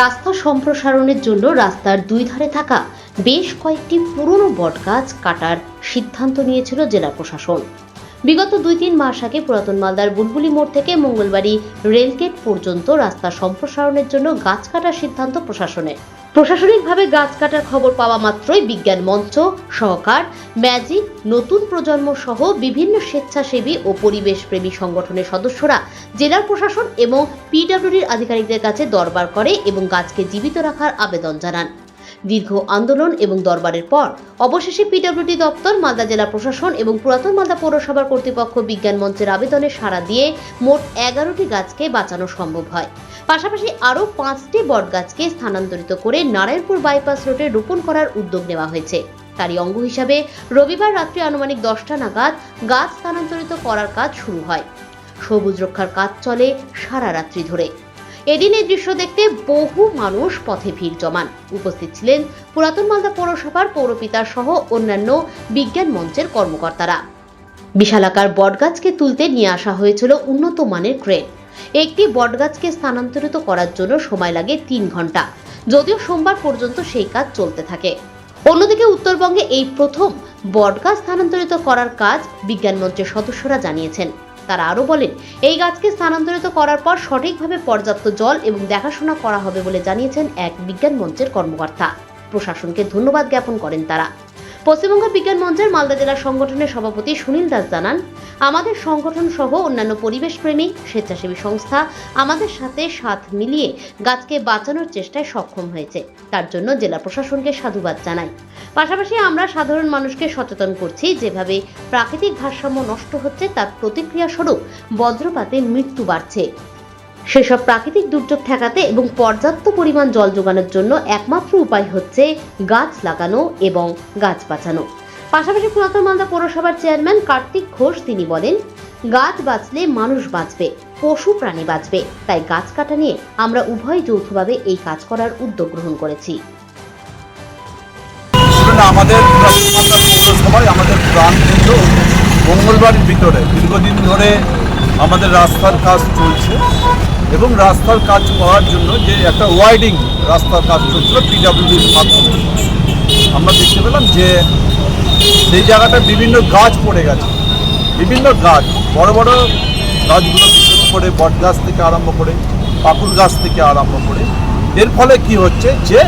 রাস্তা সম্প্রসারণের জন্য রাস্তার দুই ধারে থাকা বেশ কয়েকটি পুরনো বটগাছ কাটার সিদ্ধান্ত নিয়েছিল জেলা প্রশাসন। বিগত দুই তিন মাস আগে পুরাতন মালদার বুলবুলি মোড় থেকে মঙ্গলবাড়ি রেলগেট পর্যন্ত রাস্তা সম্প্রসারণের জন্য গাছ কাটার সিদ্ধান্ত প্রশাসনের। প্রশাসনিকভাবে গাছ কাটার খবর পাওয়া মাত্রই বিজ্ঞান মঞ্চ, সহকার, ম্যাজিক, নতুন প্রজন্ম সহ বিভিন্ন স্বেচ্ছাসেবী ও পরিবেশপ্রেমী সংগঠনের সদস্যরা জেলার প্রশাসন এবং পিডব্লিউডির আধিকারিকদের কাছে দরবার করে এবং গাছকে জীবিত রাখার আবেদন জানান। দীর্ঘ আন্দোলন এবং দরবারের পর অবশেষে পিডব্লিউডি দপ্তর, মালদা জেলা প্রশাসন এবং পুরাতন মালদা পৌরসভার কর্তৃপক্ষ বিজ্ঞান মঞ্চের আবেদনে সাড়া দিয়ে মোট এগারোটি গাছকে বাঁচানো সম্ভব হয়। পাশাপাশি আরও পাঁচটি বটগাছকে স্থানান্তরিত করে নারায়ণপুর বাইপাস রোডে রোপণ করার উদ্যোগ নেওয়া হয়েছে। তারই অঙ্গ হিসাবে রবিবার রাত্রি আনুমানিক দশটা নাগাদ গাছ স্থানান্তরিত করার কাজ শুরু হয়। সবুজ রক্ষার কাজ চলে সারা রাত্রি ধরে। এদিন এই দৃশ্য দেখতে বহু মানুষ পথে ভিড় জমান। উপস্থিত ছিলেন পুরাতন মালদা পৌরসভার পৌরপিতা সহ অন্যান্য বিজ্ঞান মঞ্চের কর্মকর্তারা। বিশালাকার বটগাছকে তুলতে নিয়ে আসা হয়েছিল উন্নত মানের ক্রেন। একটি বটগাছকে স্থানান্তরিত করার জন্য সময় লাগে তিন ঘণ্টা। যদিও সোমবার পর্যন্ত সেই কাজ চলতে থাকে। অন্যদিকে উত্তরবঙ্গে এই প্রথম বটগাছ স্থানান্তরিত করার কাজ বিজ্ঞান মঞ্চের সদস্যরা জানিয়েছেন। তারা আরও বলেন, এই গাছকে স্থানান্তরিত করার পর সঠিকভাবে পর্যাপ্ত জল এবং দেখাশোনা করা হবে বলে জানিয়েছেন এক বিজ্ঞান মঞ্চের কর্মকর্তা। প্রশাসনকে ধন্যবাদ জ্ঞাপন করেন তারা। পশ্চিমবঙ্গ বিজ্ঞান মঞ্চের মালদা জেলা সংগঠনের সভাপতি সুনীল দাস জানান, আমাদের সংগঠন সহ অন্যান্য পরিবেশপ্রেমী স্বেচ্ছাসেবী সংস্থা আমাদের সাথে সাথ মিলিয়ে গাছকে বাঁচানোর চেষ্টায় সক্ষম হয়েছে। তার জন্য জেলা প্রশাসনকে সাধুবাদ জানাই। পাশাপাশি আমরা সাধারণ মানুষকে সচেতন করছি যেভাবে প্রাকৃতিক ভারসাম্য নষ্ট হচ্ছে, তার প্রতিক্রিয়া স্বরূপ বজ্রপাতে মৃত্যু বাড়ছে। সেসব প্রাকৃতিক দুর্যোগ ঠেকাতে এবং পর্যাপ্ত পরিমাণ জল যোগানোর জন্য একমাত্র উপায় হচ্ছে গাছ লাগানো এবং গাছ বাঁচানো। পাশাপাশি পুরাতন মালদা পৌরসভার চেয়ারম্যান কার্তিক ঘোষ তিনি বলেন, গাছ বাঁচলে মানুষ বাঁচবে, পশু প্রাণী বাঁচবে, তাই গাছ কাটা নিয়ে আমরা উভয় যৌথভাবে এই কাজ করার উদ্যোগ গ্রহণ করেছি। আমাদের মালদা আমাদের আমাদের কিন্তু মঙ্গলবাড়ির ভিতরে। দীর্ঘদিন ধরে আমাদের রাস্তার কাজ চলছে এবং রাস্তার কাজ করার জন্য যে একটা ওয়াইডিং রাস্তার কাজ চলছিল পিডাব্লিউডির মাধ্যমে। আমরা দেখতে পেলাম যে সেই জায়গাটায় বিভিন্ন গাছ পড়ে গেছে। বিভিন্ন গাছ, বড় বড় গাছগুলো বিশেষ করে বট গাছ থেকে আরম্ভ করে পাকুর গাছ থেকে আরম্ভ করে। এর ফলে কি হচ্ছে যে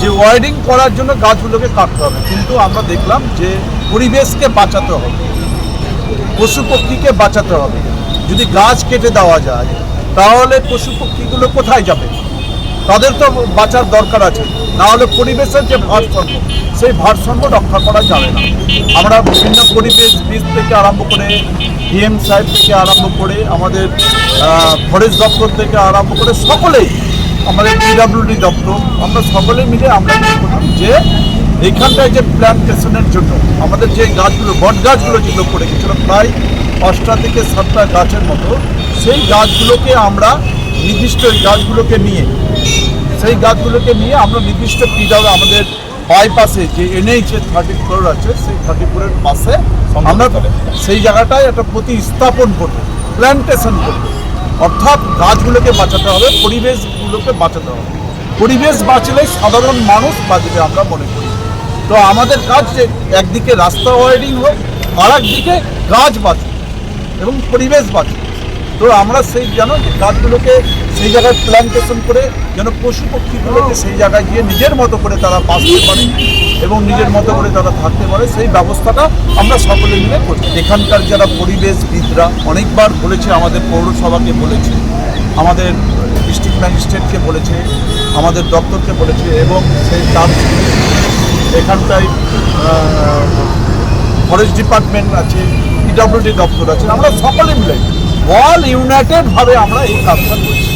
যে ওয়ার্ডিং করার জন্য গাছগুলোকে কাটতে হবে। কিন্তু আমরা দেখলাম যে পরিবেশকে বাঁচাতে হবে। পশু পক্ষীকে বাঁচাতে হবে। যদি গাছ কেটে দেওয়া যায়, তাহলে পশু পক্ষীগুলো কোথায় যাবে? তাদের তো বাঁচার দরকার আছে। না হলে পরিবেশের যে ভারসাম্য, সেই ভারসাম্য রক্ষা করা যাবে না। আমরা বিভিন্ন পরিবেশ বীজ থেকে আরম্ভ করে, ডিএম সাহেব থেকে আরম্ভ করে, আমাদের ফরেস্ট দপ্তর থেকে আরম্ভ করে সকলেই আমাদের পিডাব্লিউডি দপ্তর আমরা সকলে মিলে আমরা করলাম যে এইখানটায় যে প্ল্যান্টেশনের জন্য আমাদের যে গাছগুলো বট গাছগুলো যেগুলো পড়ে গেছিল প্রায় পাঁচটা থেকে সাতটা গাছের মতো সেই গাছগুলোকে আমরা নির্দিষ্ট এই গাছগুলোকে নিয়ে সেই গাছগুলোকে নিয়ে আমরা নির্দিষ্ট পিডাবে আমাদের বাইপাসে যে এনএইচ এর থার্টি ফোর আছে সেই থার্টি ফোরের পাশে আমরা সেই জায়গাটায় একটা প্রতিস্থাপন করব প্ল্যান্টেশন করব। অর্থাৎ গাছগুলোকে বাঁচাতে হবে পরিবেশগুলোকে বাঁচাতে হবে। পরিবেশ বাঁচলে সাধারণ মানুষ বাঁচবে আমরা মনে করি। তো আমাদের কাজ যে একদিকে রাস্তা ওয়াইডিং হোক আর একদিকে গাছ বাঁচবে এবং পরিবেশ বাঁচবে তো আমরা সেই যেন গাছগুলোকে সেই জায়গায় প্ল্যান্টেশন করে যেন পশু পক্ষীগুলোকে সেই জায়গায় গিয়ে নিজের মতো করে তারা বাঁচতে পারে এবং নিজের মতো করে তারা থাকতে পারে, সেই ব্যবস্থাটা আমরা সকলে মিলে করি। এখানকার যারা পরিবেশবিদরা অনেকবার বলেছে, আমাদের পৌরসভাকে বলেছে, আমাদের ম্যাজিস্ট্রেটকে বলেছে, আমাদের দপ্তরকে বলেছে এবং সেই তার এখানটায় ফরেস্ট ডিপার্টমেন্ট আছে পিডব্লিউডি দপ্তর আছে, আমরা সকলে মিলে, অল ইউনাইটেডভাবে আমরা এই কাজটা করছি।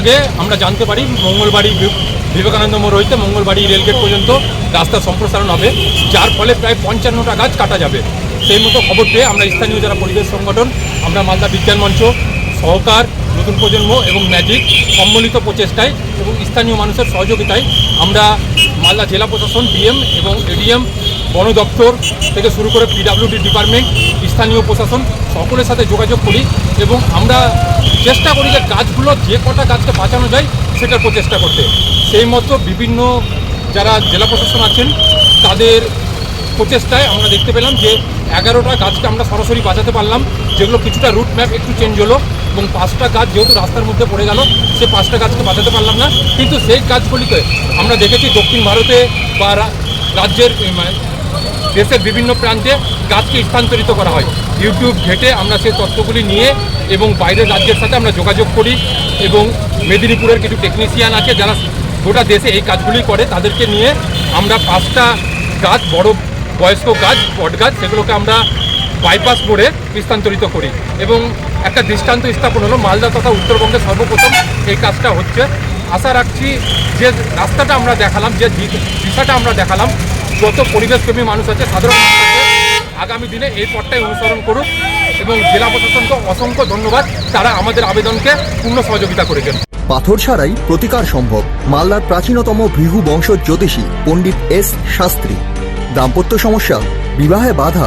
আগে আমরা জানতে পারি, মঙ্গলবাড়ি বিবেকানন্দ মোড় হইতে মঙ্গলবাড়ি রেলগেট পর্যন্ত রাস্তা সম্প্রসারণ হবে, যার ফলে প্রায় পঞ্চান্নটা গাছ কাটা যাবে। সেই মতো খবর পেয়ে আমরা স্থানীয় যারা পরিবেশ সংগঠন, আমরা মালদা বিজ্ঞান মঞ্চ সহকার, নতুন প্রজন্ম এবং ম্যাজিক সম্মিলিত প্রচেষ্টায় এবং স্থানীয় মানুষের সহযোগিতায় আমরা মালদা জেলা প্রশাসন ডিএম এবং এডিএম বন দপ্তর থেকে শুরু করে পিডাব্লিউডি ডিপার্টমেন্ট স্থানীয় প্রশাসন সকলের সাথে যোগাযোগ করি এবং আমরা চেষ্টা করি যে গাছগুলো যে কটা গাছকে বাঁচানো যায় সেটার প্রচেষ্টা করতে। সেই মতো বিভিন্ন যারা জেলা প্রশাসন আছেন, তাদের প্রচেষ্টায় আমরা দেখতে পেলাম যে এগারোটা গাছকে আমরা সরাসরি বাঁচাতে পারলাম, যেগুলো কিছুটা রুট ম্যাপ একটু চেঞ্জ হলো। এবং পাঁচটা গাছ যেহেতু রাস্তার মধ্যে পড়ে গেল, সে পাঁচটা গাছকে বাঁচাতে পারলাম না। কিন্তু সেই গাছগুলিকে আমরা দেখেছি দক্ষিণ ভারতে বা রাজ্যের দেশের বিভিন্ন প্রান্তে গাছকে স্থানান্তরিত করা হয়। ইউটিউব ঘেটে আমরা সেই তথ্যগুলি নিয়ে এবং বাইরের রাজ্যের সাথে আমরা যোগাযোগ করি এবং মেদিনীপুরের কিছু টেকনিশিয়ান আছে যারা গোটা দেশে এই কাজগুলি করে, তাদেরকে নিয়ে আমরা পাঁচটা গাছ, বড় বয়স্ক গাছ, বট গাছ, সেগুলোকে আমরা বাইপাস করে স্থানান্তরিত করি। এবং একটা দৃষ্টান্ত স্থাপন হলো মালদা তথা উত্তরবঙ্গে সর্বপ্রথম এই কাজটা হচ্ছে। আশা রাখছি যে রাস্তাটা আমরা দেখালাম, যে দিশাটা আমরা দেখালাম, যত পরিবেশপ্রেমী মানুষ আছে, সাধারণ আগামী দিনে এই পথটাই অনুসরণ করুক এবং জেলা প্রশাসনকে অসংখ্য ধন্যবাদ। তারা আমাদের আবেদনকে পূর্ণ সহযোগিতা করেছেন। পাথর ছাড়াই প্রতিকার সম্ভব। মালদার প্রাচীনতম ভৃহু বংশ জ্যোতিষী পণ্ডিত এস শাস্ত্রী। দাম্পত্য সমস্যা, বিবাহে বাধা